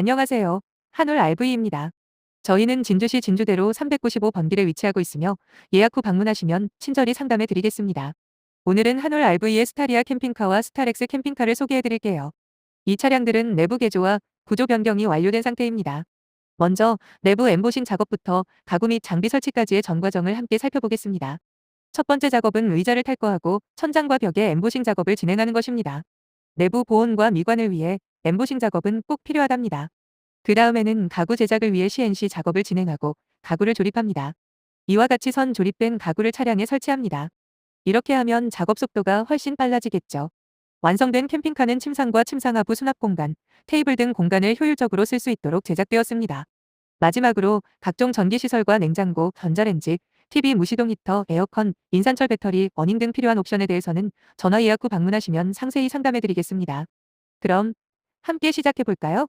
안녕하세요. 한올 RV입니다. 저희는 진주시 진주대로 395 번길에 위치하고 있으며 예약 후 방문하시면 친절히 상담해 드리겠습니다. 오늘은 한올 RV의 스타리아 캠핑카와 스타렉스 캠핑카를 소개해 드릴게요. 이 차량들은 내부 개조와 구조 변경이 완료된 상태입니다. 먼저 내부 엠보싱 작업부터 가구 및 장비 설치까지의 전 과정을 함께 살펴보겠습니다. 첫 번째 작업은 의자를 탈거하고 천장과 벽에 엠보싱 작업을 진행하는 것입니다. 내부 보온과 미관을 위해 엠보싱 작업은 꼭 필요하답니다. 그 다음에는 가구 제작을 위해 CNC 작업을 진행하고 가구를 조립합니다. 이와 같이 선 조립된 가구를 차량에 설치합니다. 이렇게 하면 작업 속도가 훨씬 빨라지겠죠. 완성된 캠핑카는 침상과 침상 하부 수납 공간, 테이블 등 공간을 효율적으로 쓸 수 있도록 제작되었습니다. 마지막으로 각종 전기시설과 냉장고, 전자레인지, TV 무시동 히터, 에어컨, 인산철 배터리, 어닝 등 필요한 옵션에 대해서는 전화 예약 후 방문하시면 상세히 상담해 드리겠습니다. 그럼 함께 시작해 볼까요?